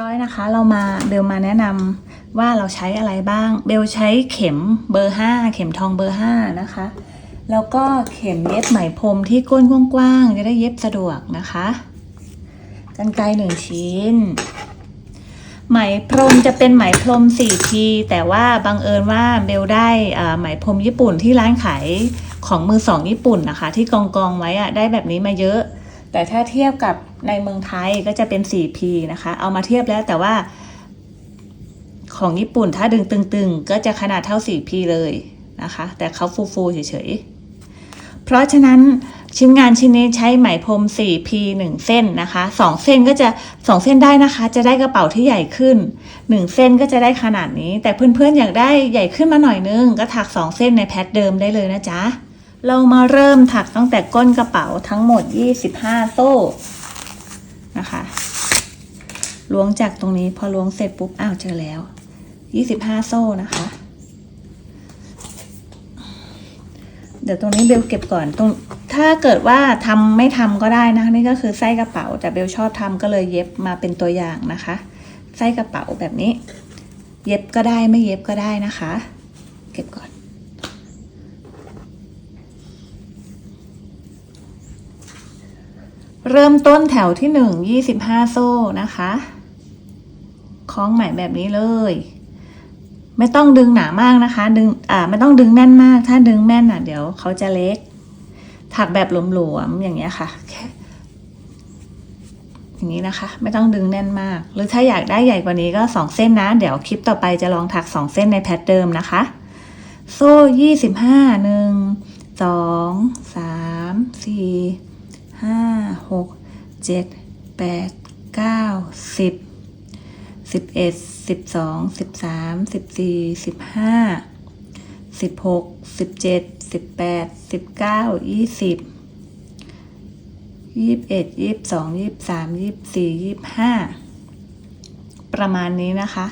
ร้อยนะคะ เรามาเบลมาแนะนำว่าเราใช้อะไรบ้าง เบลใช้เข็มเบอร์ 5 เข็มทองเบอร์ 5 นะคะ แล้วก็เข็มเย็บไหมพรมที่ก้นกว้างๆจะได้เย็บสะดวกนะคะกันไกลหนึ่งชิ้น ไหมพรมจะเป็นไหมพรม 4P แต่ว่าบังเอิญว่าเบลได้ไหมพรมญี่ปุ่นที่ร้านขายของมือสองญี่ปุ่นนะคะ ที่กองกองไว้อะได้แบบนี้มาเยอะ แต่ถ้าเทียบกับ ในเมืองไทยก็จะเป็น 4P นะคะ เอามาเทียบแล้วแต่ว่า ของญี่ปุ่นถ้าดึงตึงๆ ก็จะขนาดเท่า 4P เลยนะคะ แต่เขาฟูๆเฉยๆ เพราะฉะนั้นชิ้นงานชิ้นนี้ใช้ไหมพรม 4P 1 เส้นนะคะ 2 เส้นก็จะ 2 เส้นได้นะคะ จะได้กระเป๋าที่ใหญ่ขึ้น 1 เส้นก็จะได้ขนาดนี้ แต่เพื่อนๆ อยากได้ใหญ่ขึ้นมาหน่อยนึง ก็ถัก 2 เส้นในแพทเดิมได้เลยนะจ๊ะ เรามาเริ่มถักตั้งแต่ก้นกระเป๋าทั้งหมด 25 โซ่ นะคะล้วงจากตรงนี้พอล้วงเสร็จปุ๊บอ้าวเจอแล้ว25โซ่นะคะ เดี๋ยวตรงนี้เบลเก็บก่อนตรงถ้าเกิดว่าทำไม่ทำก็ได้นะนี่ก็คือไส้กระเป๋า แต่เบลชอบทำก็เลยเย็บมาเป็นตัวอย่างนะคะ ไส้กระเป๋าแบบนี้ เย็บก็ได้ไม่เย็บก็ได้นะคะ เก็บก่อน เริ่มต้นแถวที่หนึ่งยี่สิบห้าโซ่นะคะคล้องไหมแบบนี้เลย ไม่ต้องดึงหนามากนะคะ ดึงอ่าไม่ต้องดึงแน่นมาก ถ้าดึงแน่นอะเดี๋ยวเขาจะเล็ก ถักแบบหลวมๆอย่างเงี้ยค่ะแค่อย่างนี้นะคะ ไม่ต้องดึงแน่นมาก หรือถ้าอยากได้ใหญ่กว่านี้ก็สองเส้นนะ เดี๋ยวคลิปต่อไปจะลองถักสองเส้นในแพทเดิมนะคะ โซ่ยี่สิบห้าหนึ่งสองสามสี่ ห้าหกเจ็ดแปดเก้าสิบสิบเอ็ดสิบสองสิบสามสิบสี่สิบห้าสิบหกสิบเจ็ดสิบแปดสิบเก้ายี่สิบยี่สิบเอ็ดยี่สิบสองยี่สิบสามยี่สิบสี่ยี่สิบห้าประมาณนี้นะคะ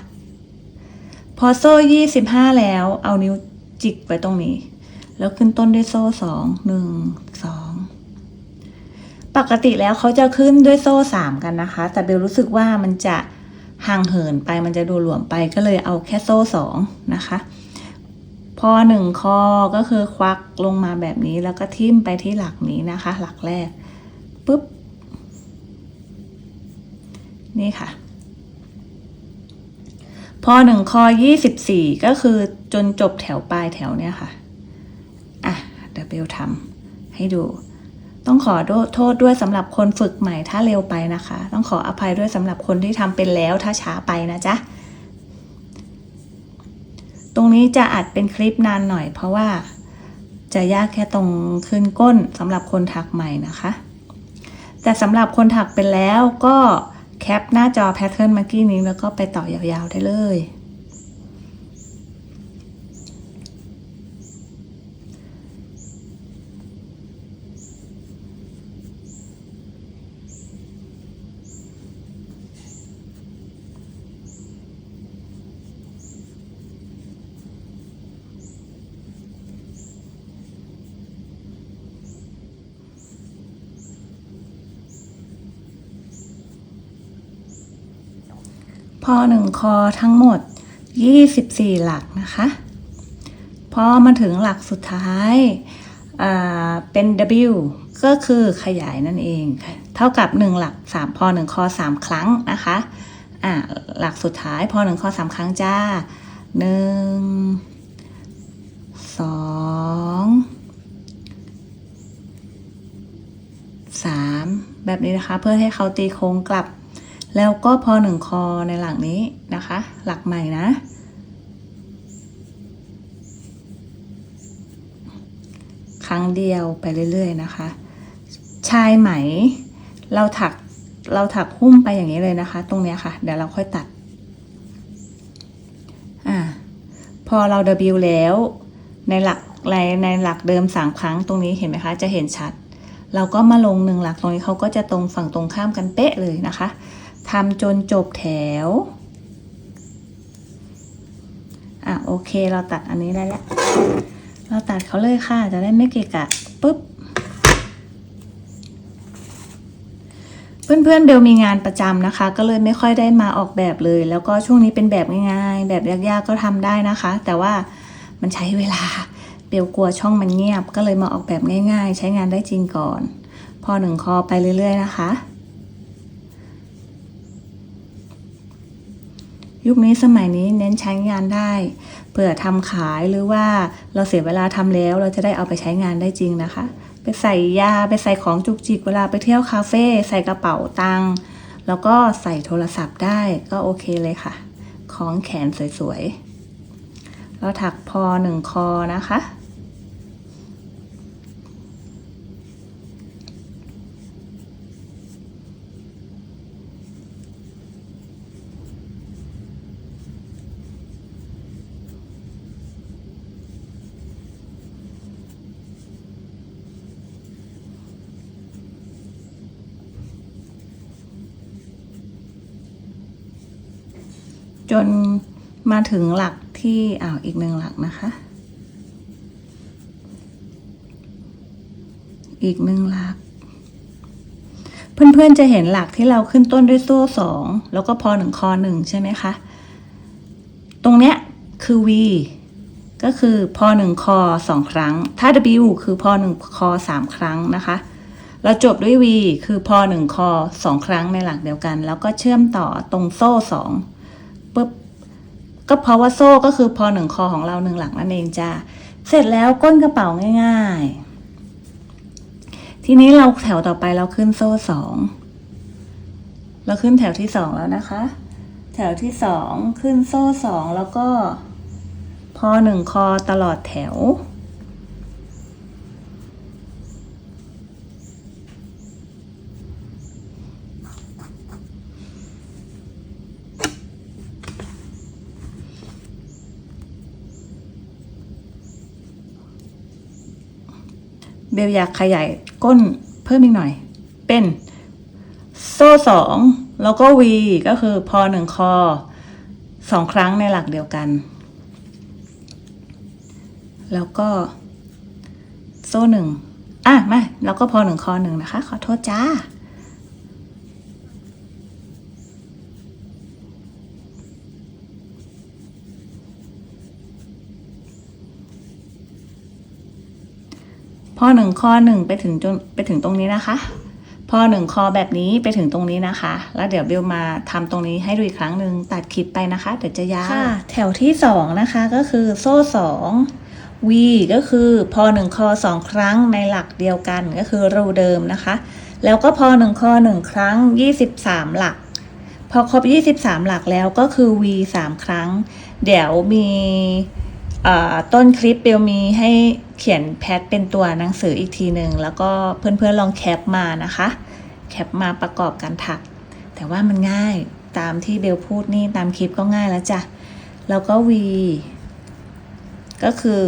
พอโซ่ยี่สิบห้าแล้วเอานิ้วจิกไว้ตรงนี้ แล้วขึ้นต้นด้วยโซ่สองหนึ่งสอง ปกติแล้วเขาจะขึ้นด้วยโซ่สามกันนะคะ แต่เบลรู้สึกว่ามันจะห่างเหินไปมันจะดูหลวมไปก็เลยเอาแค่โซ่สองนะคะ พอหนึ่งคอก็คือควักลงมาแบบนี้แล้วก็ทิ่มไปที่หลักนี้นะคะ หลักแรกปุ๊บ นี่ค่ะ พอหนึ่งคอยี่สิบสี่ก็คือจนจบแถวปลายแถวเนี่ยค่ะ อะเดี๋ยวเบลทำให้ดู ต้องขอโทษด้วยสำหรับคนฝึกใหม่ถ้าเร็วไปนะคะ ต้องขออภัยด้วยสำหรับคนที่ทำเป็นแล้วถ้าช้าไปนะจ๊ะ ตรงนี้จะอัดเป็นคลิปนานหน่อยเพราะว่าจะยากแค่ตรงขึ้นก้นสำหรับคนถักใหม่นะคะ แต่สำหรับคนถักเป็นแล้วก็แคปหน้าจอแพทเทิร์นเมื่อกี้นี้แล้วก็ไปต่อยาวๆได้เลย พอหนึ่งคอทั้งหมด 24 หลักนะคะ พอมาถึงหลักสุดท้ายเป็น W ก็คือขยายนั่นเองเท่ากับ 1 หลัก 3 พอ 1 คอ 3 ครั้งนะคะอ่าหลักสุดท้ายพอ 1 คอ 3 ครั้งจ้า 1 2 3 แบบนี้นะคะ เพื่อให้เขาตีโค้งกลับ แล้วก็พอหนึ่งคอในหลักนี้นะคะ หลักใหม่นะ ครั้งเดียวไปเรื่อยๆนะคะ ชายไหมเราถักเราถักหุ้มไปอย่างนี้เลยนะคะ ตรงเนี้ยค่ะ เดี๋ยวเราค่อยตัดอ่าพอเรา W แล้วในหลักในในหลักเดิมสามครั้งตรงนี้เห็นไหมคะจะเห็นชัด เราก็มาลงหนึ่งหลักตรงนี้เขาก็จะตรงฝั่งตรงข้ามกันเป๊ะเลยนะคะ ทำจนจบแถว อะโอเคเราตัดอันนี้ได้แล้ว เราตัดเขาเลยค่ะ จะได้ไม่เกะกะปุ๊บ เพื่อนๆเบลมีงานประจำนะคะ ก็เลยไม่ค่อยได้มาออกแบบเลย แล้วก็ช่วงนี้เป็นแบบง่ายๆ แบบยากๆก็ทำได้นะคะ แต่ว่ามันใช้เวลา เบลกลัวช่องมันเงียบ ก็เลยมาออกแบบง่าย ๆ ใช้งานได้จริงก่อน พอหนึ่งคอไปเรื่อย ๆ นะคะ ยุคนี้สมัยนี้เน้นใช้งานได้เผื่อทำขายหรือว่าเราเสียเวลาทำแล้ว เราจะได้เอาไปใช้งานได้จริงนะคะ ไปใส่ยาไปใส่ของจุกจิกเวลาไปเที่ยวคาเฟ่ใส่กระเป๋าตังค์แล้วก็ใส่โทรศัพท์ได้ก็โอเคเลยค่ะ ของแขนสวยๆเราถักพอหนึ่งคอนะคะ จนมาถึงหลักที่อ้าวอีกหนึ่งหลักนะคะ อีกหนึ่งหลัก เพื่อนๆจะเห็นหลักที่เราขึ้นต้นด้วยโซ่สองแล้วก็พอหนึ่งคอหนึ่งใช่ไหมคะ ตรงเนี้ยคือ V ก็คือพอหนึ่งคอสองครั้ง ถ้า W คือพอหนึ่งคอสามครั้งนะคะ เราจบด้วย V คือพอหนึ่งคอสองครั้งในหลักเดียวกัน แล้วก็เชื่อมต่อตรงโซ่สอง ปุ๊บก็เพราะว่าโซ่ก็คือพอหนึ่งคอของเราหนึ่งหลักนั่นเองจ้าเสร็จแล้วก้นกระเป๋าง่าย ๆ ทีนี้เราแถวต่อไปเราขึ้นโซ่สองเราขึ้นแถวที่สองแล้วนะคะ แถวที่สองขึ้นโซ่สองแล้วก็พอหนึ่งคอตลอดแถว เบลอยากขยายก้นเพิ่มอีกหน่อย เป็นโซ่สองแล้วก็วีก็คือพอหนึ่งคอสองครั้งในหลักเดียวกัน แล้วก็ โซ่หนึ่งอะมาแล้วก็พอหนึ่งคอหนึ่งนะคะ ขอโทษจ้า อหนึ่งคอหนึ่งไปถึงจนไปถึงตรงนี้นะคะพอหนึ่งคอแบบนี้ไปถึงตรงนี้นะคะ แล้วเดี๋ยวเบลมาทำตรงนี้ให้ดูอีกครั้งหนึ่งตัดคลิปไปนะคะ เดี๋ยวจะยาวค่ะ แถวที่สองนะคะก็คือโซ่สอง V ก็คือพอหนึ่งคอสองครั้งในหลักเดียวกันก็คือรูเดิมนะคะ แล้วก็พอหนึ่งคอหนึ่งครั้งยี่สิบสามหลัก พอครบ23หลักแล้วก็คือ V 3ครั้ง เดี๋ยวมี ต้นคลิปเบลมีให้เขียนแพทเป็นตัวหนังสืออีกทีหนึ่งแล้วก็เพื่อนๆลองแคปมานะคะ แคปมาประกอบการถัก แต่ว่ามันง่ายตามที่เบลพูดนี่ตามคลิปก็ง่ายแล้วจ้ะ แล้วก็ V ก็คือ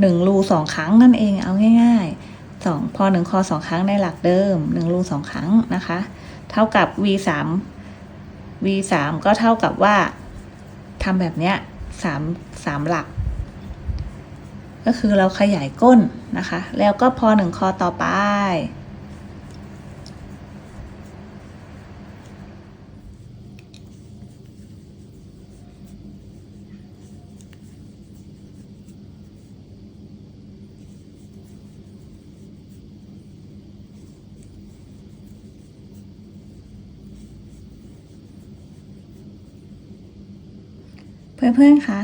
หนึ่งรูสองครั้งนั่นเองเอาง่ายๆสองพอหนึ่งคอสองครั้งในหลักเดิมหนึ่งรูสองครั้งนะคะ เท่ากับ v สาม v สามก็เท่ากับว่าทำแบบเนี้ย สามสามหลัก ก็คือเราขยายก้นนะคะ แล้วก็พอหนึ่งคอต่อไป เพื่อนๆคะ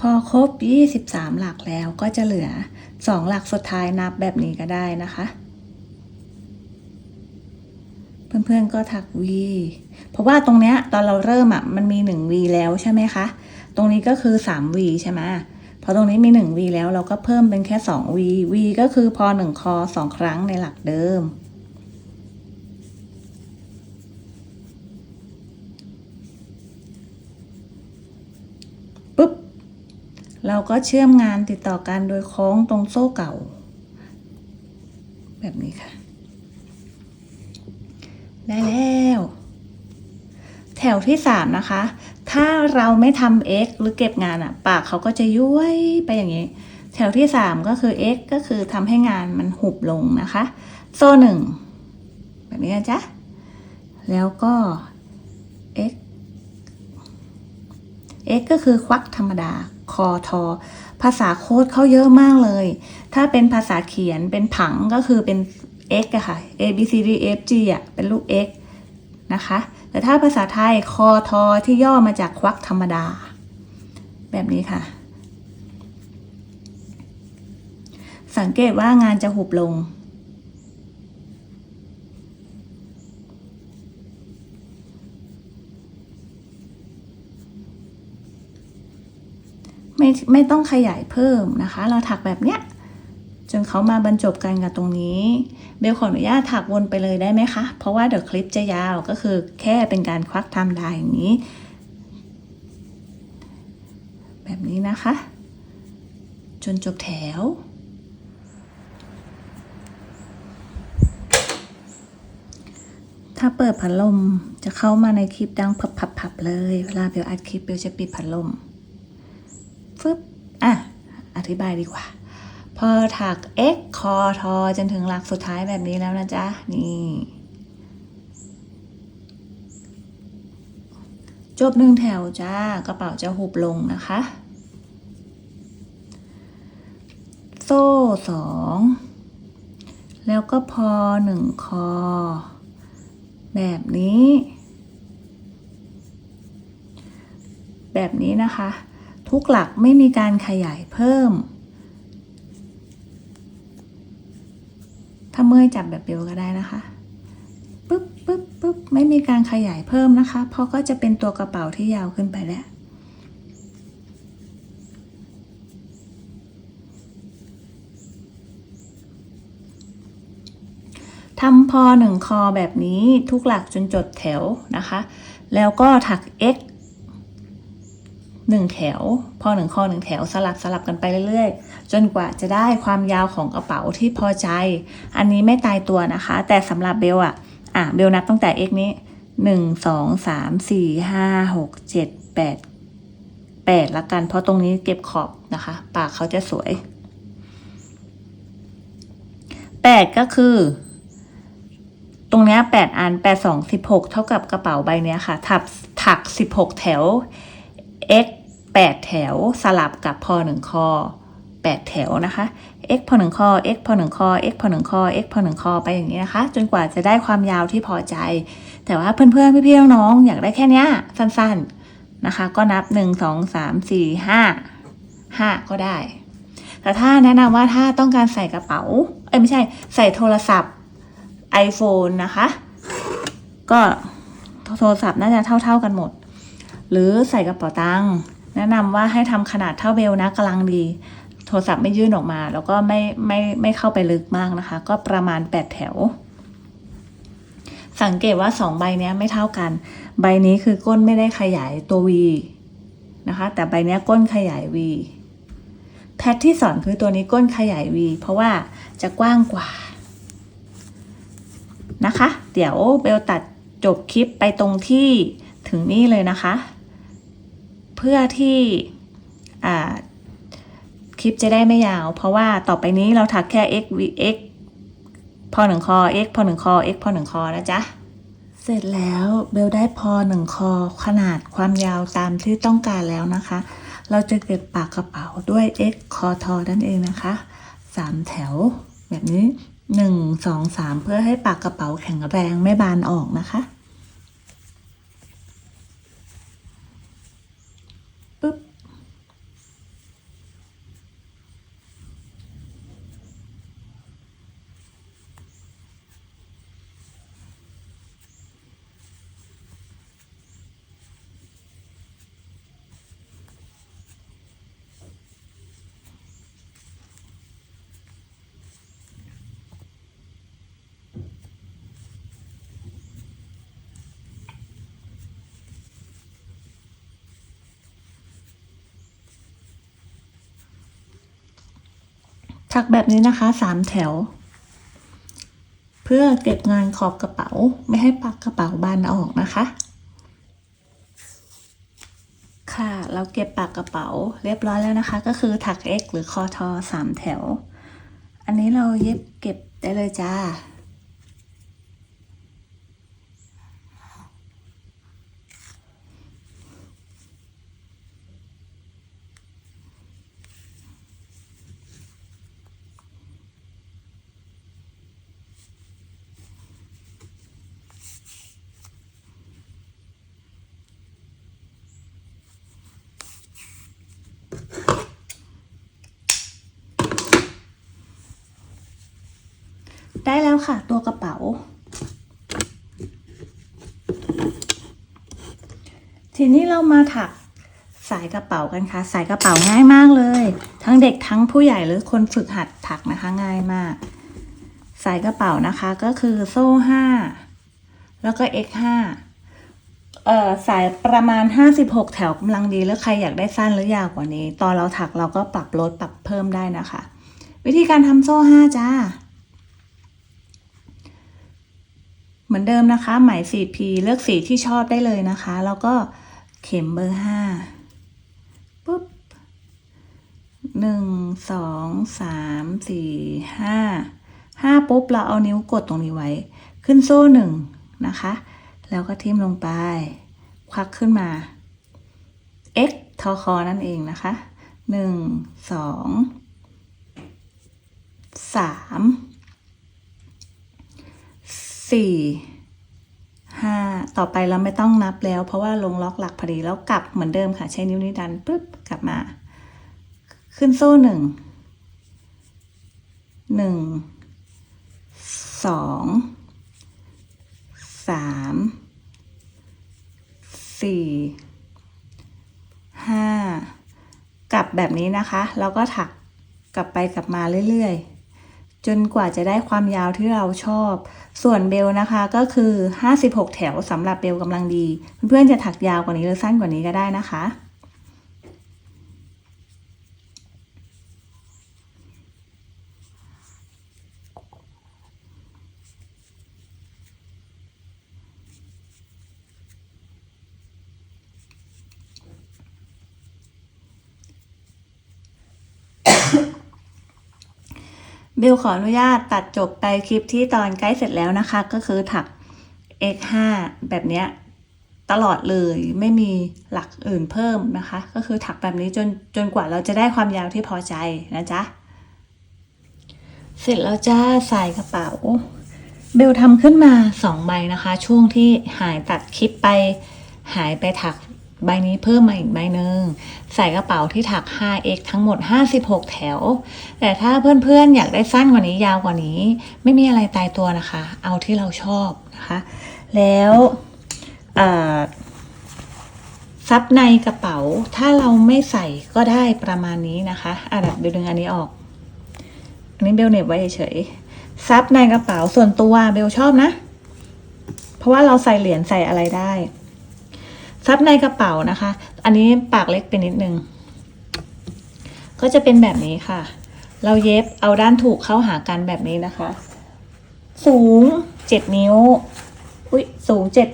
พอครบ 23 หลักแล้วก็จะเหลือ 2 หลักสุดท้ายนับแบบนี้ก็ได้นะคะ เพื่อนๆก็ถัก V เพราะว่าตรงเนี้ยตอนเราเริ่มอะมันมี 1V แล้วใช่ไหมคะ ตรงนี้ก็คือ 3V ใช่ไหมพอตรงนี้มี 1V แล้วเราก็เพิ่มเป็นแค่ 2V V ก็คือพอ 1 คอ 2 ครั้งในหลักเดิม เราก็เชื่อมงานติดต่อกันโดยคล้องตรงโซ่เก่า แบบนี้ค่ะ ได้แล้ว แถวที่สามนะคะ ถ้าเราไม่ทำ x หรือเก็บงานอะปากเขาก็จะย้วยไปอย่างนี้ แถวที่สามก็คือ x ก็คือทำให้งานมันหุบลงนะคะ โซ่หนึ่งแบบนี้นะจ๊ะ แล้วก็ x x ก็คือควักธรรมดา คอทอ ภาษาโค้ดเขาเยอะมากเลย ถ้าเป็นภาษาเขียนเป็นผังก็คือเป็น x อะค่ะ a b c d e f g อะเป็นลูก x นะคะ แต่ถ้าภาษาไทยคอทอที่ย่อมาจากควักธรรมดา แบบนี้ค่ะ สังเกตว่างานจะหุบลง ไม่ไม่ต้องขยายเพิ่มนะคะ เราถักแบบเนี้ยจนเขามาบรรจบกันกับตรงนี้เบลขออนุญาตถักวนไปเลยได้ไหมคะ เพราะว่าเดี๋ยวคลิปจะยาวก็คือแค่เป็นการควักทำได้อย่างนี้ แบบนี้นะคะ จนจบแถว ถ้าเปิดพัดลมจะเข้ามาในคลิปดังพับๆๆเลย เวลาเบลอัดคลิปเบลจะปิดพัดลม ฟึบอะ อธิบายดีกว่า พอถัก x คอทอจนถึงหลักสุดท้ายแบบนี้แล้วนะจ๊ะ นี่ จบหนึ่งแถวจ้ากระเป๋าจะหุบลงนะคะ โซ่สองแล้วก็พอหนึ่งคอ แบบนี้ แบบนี้นะคะ ทุกหลักไม่มีการขยายเพิ่ม ถ้าเมื่อยจับแบบเบลก็ได้นะคะปึ๊บปึ๊บปึ๊บไม่มีการขยายเพิ่มนะคะ เพราะก็จะเป็นตัวกระเป๋าที่ยาวขึ้นไปแล้วทำพอหนึ่งคอแบบนี้ทุกหลักจนจดแถวนะคะ แล้วก็ถัก x หนึ่งแถว พอหนึ่งคอหนึ่งแถวสลับสลับกันไปเรื่อยๆ จนกว่าจะได้ความยาวของกระเป๋าที่พอใจ อันนี้ไม่ตายตัวนะคะ แต่สำหรับเบลอะอะเบลนับตั้งแต่ x นี้หนึ่งสองสามสี่ห้าหกเจ็ดแปดแปดละกัน เพราะตรงนี้เก็บขอบนะคะ ปากเขาจะสวยแปดก็คือ ตรงนี้ยแปดอันแปดสองสิบหกเท่ากับกระเป๋าใบนี้ค่ะ ถักถักสิบหกแถว x แปดแถวสลับกับพอหนึ่งคอแปดแถวนะคะ x พอหนึ่งคอ x พอหนึ่งคอ x พอหนึ่งคอ x พอหนึ่งคอไปอย่างนี้นะคะ จนกว่าจะได้ความยาวที่พอใจ แต่ว่าเพื่อนๆพี่ๆน้องๆอยากได้แค่นี้สั้นๆนะคะ ก็นับหนึ่งสองสามสี่ห้าห้าก็ได้ แต่ถ้าแนะนำว่าถ้าต้องการใส่กระเป๋า เอ้ยไม่ใช่ใส่โทรศัพท์ iPhone นะคะ ก็โทรศัพท์น่าจะเท่าๆกันหมด หรือใส่กระเป๋าตังค์แนะนำว่าให้ทำขนาดเท่าเบลนะกำลังดี โทรศัพท์ไม่ยื่นออกมา แล้วก็ไม่ไม่ไม่เข้าไปลึกมากนะคะ ก็ประมาณ 8 แถว สังเกตว่า 2 ใบเนี้ยไม่เท่ากัน ใบนี้คือก้นไม่ได้ขยายตัว V นะคะ แต่ใบนี้ก้นขยาย V แพทที่สอนคือตัวนี้ก้นขยาย V เพราะว่าจะกว้างกว่านะคะ เดี๋ยวเบลตัดจบคลิปไปตรงที่ถึงนี่เลยนะคะ เพื่อที่คลิปจะได้ไม่ยาว เพราะว่าต่อไปนี้เราถักแค่ x v x พอหนึ่งคอ x พอหนึ่งคอ x พอหนึ่งคอนะจ๊ะ เสร็จแล้วเบลได้พอหนึ่งคอขนาดความยาวตามที่ต้องการแล้วนะคะ เราจะเก็บปากกระเป๋าด้วย x คอทอนั่นเองนะคะสามแถวแบบนี้หนึ่งสองสามเพื่อให้ปากกระเป๋าแข็งแรงไม่บานออกนะคะ ถักแบบนี้นะคะสามแถว เพื่อเก็บงานขอบกระเป๋าไม่ให้ปักกระเป๋าบานออกนะคะ ค่ะเราเก็บปากกระเป๋าเรียบร้อยแล้วนะคะ ก็คือถัก X หรือคอทอสามแถว อันนี้เราเย็บเก็บได้เลยจ้า ค่ะ ตัวกระเป๋า ทีนี้เรามาถักสายกระเป๋ากันค่ะ สายกระเป๋าง่ายมากเลย ทั้งเด็กทั้งผู้ใหญ่หรือคนฝึกหัดถักนะคะง่ายมาก สายกระเป๋านะคะก็คือโซ่ห้าแล้วก็ x ห้าเอ่อสายประมาณ 56 แถวกำลังดีแล้วใครอยากได้สั้นหรือยาวกว่านี้ ตอนเราถักเราก็ปรับลดปรับเพิ่มได้นะคะ วิธีการทำโซ่ห้าจ้า เหมือนเดิมนะคะ ไหม 4P เลือกสีที่ชอบได้เลยนะคะ แล้วก็เข็มเบอร์ห้าปุ๊บหนึ่งสองสามสี่ห้าห้าปุ๊บ เราเอานิ้วกดตรงนี้ไว้ ขึ้นโซ่หนึ่งนะคะ แล้วก็ทิ่มลงไป ควักขึ้นมา x ทอคอนั่นเองนะคะหนึ่งสองสาม สี่ห้าต่อไปเราไม่ต้องนับแล้ว เพราะว่าลงล็อกหลักพอดีแล้วกลับเหมือนเดิมค่ะ ใช้นิ้วนี้ดันปุ๊บกลับมา ขึ้นโซ่หนึ่งหนึ่งสองสามสี่ห้ากลับแบบนี้นะคะ แล้วก็ถักกลับไปกลับมาเรื่อยๆ จนกว่าจะได้ความยาวที่เราชอบ ส่วนเบลนะคะก็คือ 56 แถวสำหรับเบลกำลังดี เพื่อนๆจะถักยาวกว่านี้หรือสั้นกว่านี้ก็ได้นะคะ บลขออนุญาตตัดจบไปคลิปที่ตอนใกล้เสร็จแล้วนะคะ ก็คือถัก x5 แบบเนี้ยตลอดเลยไม่มีหลักอื่นเพิ่มนะคะ ก็คือถักแบบนี้จนจนกว่าเราจะได้ความยาวที่พอใจนะจ๊ะ เสร็จแล้วจ้าใส่กระเป๋า เบลทำขึ้นมาสองใบนะคะ ช่วงที่หายตัดคลิปไป หายไปถัก ใบนี้เพิ่มมาอีกใบหนึ่งใส่กระเป๋าที่ถัก 5x ทั้งหมด 56 แถว แต่ถ้าเพื่อนๆ อยากได้สั้นกว่านี้ยาวกว่านี้ ไม่มีอะไรตายตัวนะคะ เอาที่เราชอบนะคะ แล้วซับในกระเป๋าถ้าเราไม่ใส่ก็ได้ประมาณนี้นะคะอะดี๋ยวเบลดึงอันนี้ออก อันนี้เบลเน็บไว้เฉยซับในกระเป๋าส่วนตัวเบลชอบนะ เพราะว่าเราใส่เหรียญใส่อะไรได้ ซับในกระเป๋านะคะ อันนี้ปากเล็กไปนิดนึง ก็จะเป็นแบบนี้ค่ะ เราเย็บเอาด้านถูกเข้าหากันแบบนี้นะคะ สูงเจ็ดนิ้ว อุ้ยสูงเจ็ด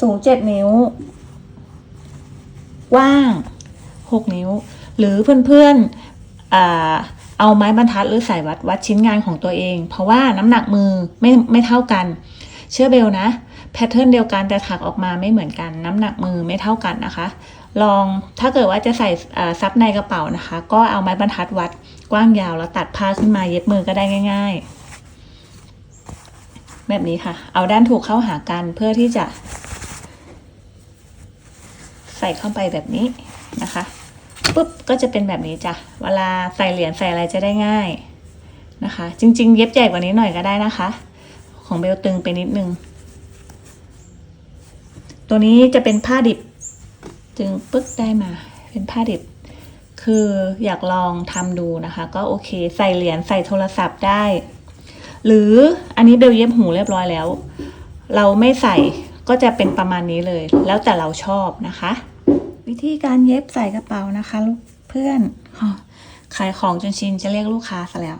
สูงเจ็ดนิ้วกว้างหกนิ้ว หรือเพื่อนๆอ่าเอาไม้บรรทัดหรือสายวัดวัดชิ้นงานของตัวเอง เพราะว่าน้ำหนักมือไม่ไม่เท่ากัน เชื่อเบลนะ แพทเทิร์นเดียวกันแต่ถักออกมาไม่เหมือนกัน น้ำหนักมือไม่เท่ากันนะคะ ลองถ้าเกิดว่าจะใส่ซับในกระเป๋านะคะ ก็เอาไม้บรรทัดวัดกว้างยาวแล้วตัดผ้าขึ้นมาเย็บมือก็ได้ง่าย ๆ แบบนี้ค่ะ เอาด้านถูกเข้าหากันเพื่อที่จะ ใส่เข้าไปแบบนี้นะคะปุ๊บก็จะเป็นแบบนี้จ้ะเวลาใส่เหรียญใส่อะไรจะได้ง่ายนะคะ จริง ๆ เย็บใหญ่กว่านี้หน่อยก็ได้นะคะ ของเบลตึงไปนิดนึง ตัวนี้จะเป็นผ้าดิบ จึงปึ๊กได้มา เป็นผ้าดิบ คืออยากลองทำดูนะคะ ก็โอเคใส่เหรียญใส่โทรศัพท์ได้ หรืออันนี้เบลเย็บหูเรียบร้อยแล้ว เราไม่ใส่ก็จะเป็นประมาณนี้เลย แล้วแต่เราชอบนะคะ วิธีการเย็บใส่กระเป๋านะคะ ลูกเพื่อนอ๋อขายของจนชินจะเรียกลูกค้าซะแล้ว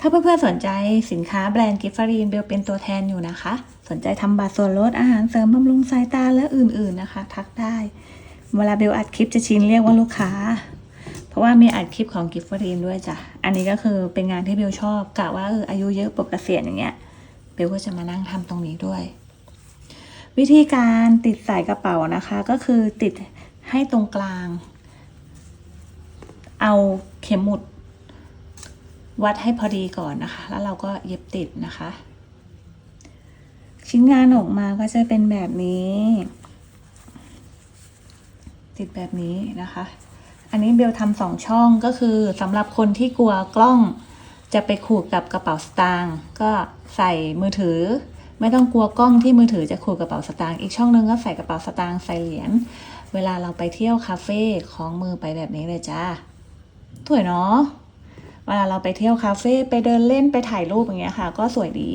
ถ้าเพื่อนๆสนใจสินค้าแบรนด์กิฟฟารีนเบลเป็นตัวแทนอยู่นะคะ สนใจทำบัตรส่วนลดอาหารเสริมบำรุงสายตาและอื่นๆนะคะ ทักได้ เวลาเบลอัดคลิปจะชินเรียกว่าลูกค้า เพราะว่ามีอัดคลิปของกิฟฟารีนด้วยจ้ะ อันนี้ก็คือเป็นงานที่เบลชอบกะว่าเอออายุเยอะปกเกษียณอย่างเงี้ยเบลก็จะมานั่งทำตรงนี้ด้วย วิธีการติดสายกระเป๋านะคะ ก็คือติดให้ตรงกลาง เอาเข็มหมุด วัดให้พอดีก่อนนะคะ แล้วเราก็เย็บติดนะคะ ชิ้นงานออกมาก็จะเป็นแบบนี้ ติดแบบนี้นะคะ อันนี้เบลทำสองช่องก็คือสำหรับคนที่กลัวกล้องจะไปขูดกับกระเป๋าสตางค์ก็ใส่มือถือ ไม่ต้องกลัวกล้องที่มือถือจะขูดกระเป๋าสตางค์อีกช่องนึงก็ใส่กระเป๋าสตางค์ใส่เหรียญเวลาเราไปเที่ยวคาเฟ่คล้องมือไปแบบนี้เลยจ้าสวยเนาะ เวลาเราไปเที่ยวคาเฟ่ไปเดินเล่นไปถ่ายรูปอย่างเงี้ยค่ะ ก็สวยดี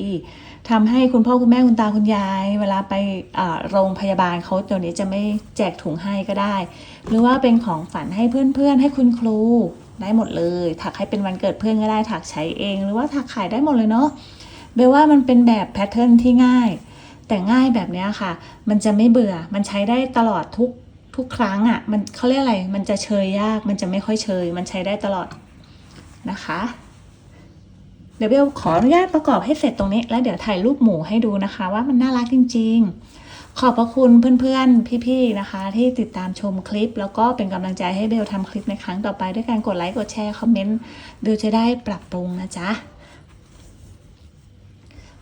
ทำให้คุณพ่อคุณแม่คุณตาคุณยาย เวลาไปโรงพยาบาลเขาเดี๋ยวนี้จะไม่แจกถุงให้ก็ได้ หรือว่าเป็นของฝันให้เพื่อนๆ ให้คุณครูได้หมดเลย ถักให้เป็นวันเกิดเพื่อนก็ได้ ถักใช้เอง หรือว่าถักขายได้หมดเลยเนาะเบลว่ามันเป็นแบบแพทเทิร์นที่ง่าย แต่ง่ายแบบเนี้ยค่ะ มันจะไม่เบื่อมันใช้ได้ตลอดทุกทุกครั้งอะ่ะมันเขาเรียกอะไร มันจะเชยยาก มันจะไม่ค่อยเชย มันใช้ได้ตลอด นะคะเดี๋ยวเบลขออนุญาตประกอบให้เสร็จตรงนี้ แล้วเดี๋ยวถ่ายรูปหมูให้ดูนะคะ ว่ามันน่ารักจริง ๆ ขอบพระคุณเพื่อนๆ พี่ๆนะคะ ที่ติดตามชมคลิป แล้วก็เป็นกำลังใจให้เบลทำคลิปในครั้งต่อไปด้วยการกดไลค์กดแชร์คอมเมนต์เบลจะได้ปรับปรุงนะจ๊ะ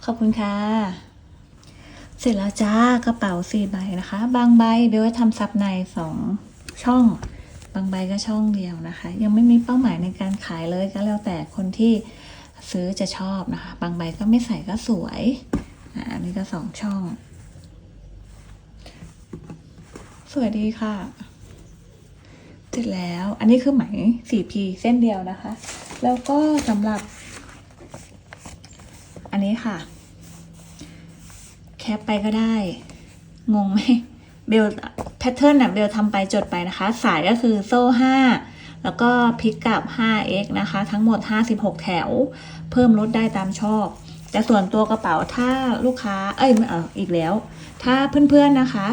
ขอบคุณค่ะ เสร็จแล้วจ้ากระเป๋าสี่ใบนะคะ บางใบเบลจะทำซับในสองช่อง บางใบก็ช่องเดียวนะคะ ยังไม่มีเป้าหมายในการขายเลยก็แล้วแต่คนที่ซื้อจะชอบนะคะ บางใบก็ไม่ใส่ก็สวยอันนี้ก็สองช่อง สวยดีค่ะ เสร็จแล้ว อันนี้คือไหม 4P เส้นเดียวนะคะ แล้วก็สำหรับ อันนี้ค่ะ แคปไปก็ได้ งงไหม เบล แพทเทิร์นน่ะเบลทำไปจดไปนะคะ สายก็คือโซ่ 5 แล้วก็พลิกกลับ 5x นะคะ ทั้งหมด 56 แถว เพิ่มลดได้ตามชอบ แต่ส่วนตัวกระเป๋าถ้าลูกค้า เอ้ยเอออีกแล้ว ถ้าเพื่อนๆนะคะ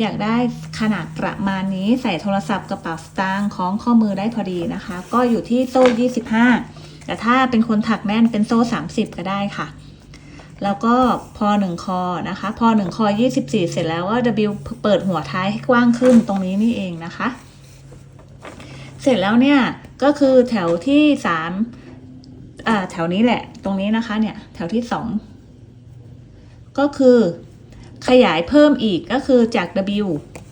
อยากได้ขนาดประมาณนี้ใส่โทรศัพท์กระเป๋าสตางค์คล้องข้อมือได้พอดีนะคะ ก็อยู่ที่โซ่ 25 แต่ถ้าเป็นคนถักแน่นเป็นโซ่ 30 ก็ได้ค่ะ แล้วก็พอหนึ่งคอนะคะ พอหนึ่งคอ24 เสร็จแล้วก็ W เปิดหัวท้ายให้กว้างขึ้นตรงนี้นี่เองนะคะ เสร็จแล้วเนี่ยก็คือแถวที่สามอ่าแถวนี้แหละ ตรงนี้นะคะเนี่ยแถวที่สองก็คือขยายเพิ่มอีกก็คือจาก W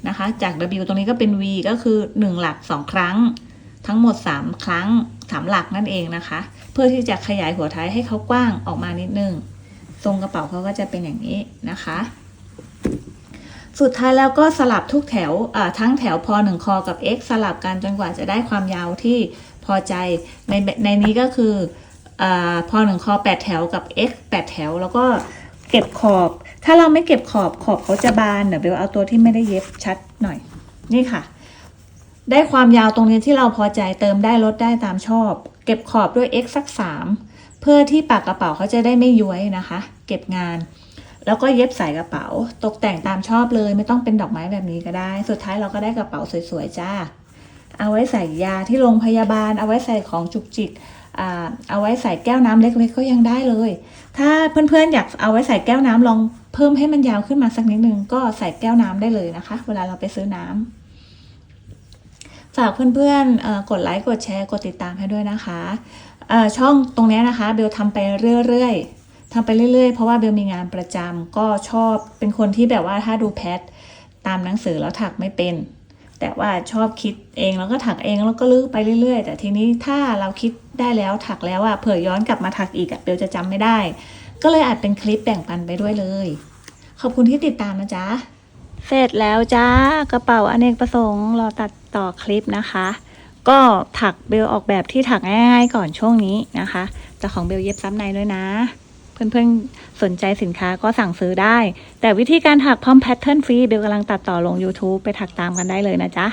นะคะ จาก W ตรงนี้ก็เป็น V ก็คือ 1 หลัก 2 ครั้ง ทั้งหมด 3 ครั้ง 3 หลักนั่นเองนะคะ เพื่อที่จะขยายหัวท้ายให้เขากว้างออกมานิดนึง ทรงกระเป๋าเขาก็จะเป็นอย่างนี้นะคะ สุดท้ายแล้วก็สลับทุกแถวทั้งแถวพอหนึ่งคอกับ x สลับกันจนกว่าจะได้ความยาวที่พอใจในในนี้ก็คืออาพอหนึ่งคอ8 แถวกับ x 8 แถว แล้วก็เก็บขอบ ถ้าเราไม่เก็บขอบขอบเขาจะบานเดี๋ยวเบลเอาตัวที่ไม่ได้เย็บชัดหน่อยนี่ค่ะ ได้ความยาวตรงนี้ที่เราพอใจเติมได้ลดได้ตามชอบ เก็บขอบด้วย x สัก3 เพื่อที่ปากกระเป๋าเขาจะได้ไม่ย้วยนะคะ เก็บงาน แล้วก็เย็บใส่กระเป๋า ตกแต่งตามชอบเลย ไม่ต้องเป็นดอกไม้แบบนี้ก็ได้ สุดท้ายเราก็ได้กระเป๋าสวยๆจ้า เอาไว้ใส่ยาที่โรงพยาบาล เอาไว้ใส่ของจุกจิกเอาไว้ใส่แก้วน้ำเล็กๆก็ยังได้เลย ถ้าเพื่อนๆอยากเอาไว้ใส่แก้วน้ำลองเพิ่มให้มันยาวขึ้นมาสักนิดนึงก็ใส่แก้วน้ำได้เลยนะคะ เวลาเราไปซื้อน้ำฝากเพื่อนๆกดไลค์กดแชร์กดติดตามให้ด้วยนะคะ ช่องตรงนี้นะคะเบลทำไปเรื่อยๆทำไปเรื่อยๆ เพราะว่าเบลมีงานประจำก็ชอบเป็นคนที่แบบว่าถ้าดูแพทตามหนังสือแล้วถักไม่เป็น แต่ว่าชอบคิดเองแล้วก็ถักเองแล้วก็ลื้อไปเรื่อยๆ แต่ทีนี้ถ้าเราคิดได้แล้วถักแล้วอะเผื่อย้อนกลับมาถักอีกอะเบลจะจำไม่ได้ ก็เลยอาจเป็นคลิปแบ่งปันไปด้วยเลย ขอบคุณที่ติดตามนะจ๊ะเสร็จแล้วจ้ากระเป๋าอเนกประสงค์รอตัดต่อคลิปนะคะ ก็ถักเบลออกแบบที่ถักง่ายๆก่อนช่วงนี้นะคะแต่ของเบลเย็บซ้ำในด้วยนะ เพื่อนๆสนใจสินค้าก็สั่งซื้อได้ แต่วิธีการถักพร้อมแพทเทิร์นฟรีเบลกำลังตัดต่อลง YouTube ไปถักตามกันได้เลยนะจ๊ะ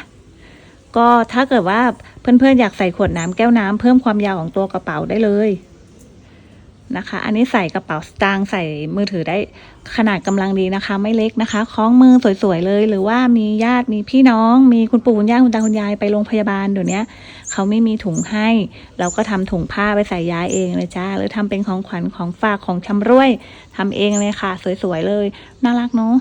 ก็ถ้าเกิดว่าเพื่อนๆอยากใส่ขวดน้ำแก้วน้ำเพิ่มความยาวของตัวกระเป๋าได้เลยนะคะ อันนี้ใส่กระเป๋าสตางค์ใส่มือถือได้ ขนาดกำลังดีนะคะ ไม่เล็กนะคะคล้องมือสวยๆเลย หรือว่ามีญาติมีพี่น้อง มีคุณปู่คุณย่าคุณตาคุณยายไปโรงพยาบาลเดี๋ยวนี้เขาไม่มีถุงให้ เราก็ทำถุงผ้าไปใส่ยายเองเลยจ้าหรือทำเป็นของขวัญของฝากของชำร่วยทำเองเลยค่ะ สวยๆเลย น่ารักเนาะ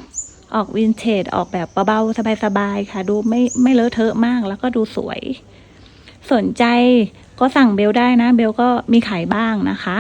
ออกวินเทจออกแบบเบาๆสบายๆค่ะ ดูไม่ไม่เลอะเทอะมากแล้วก็ดูสวย สนใจก็สั่งเบลได้นะ เบลก็มีขายบ้างนะคะ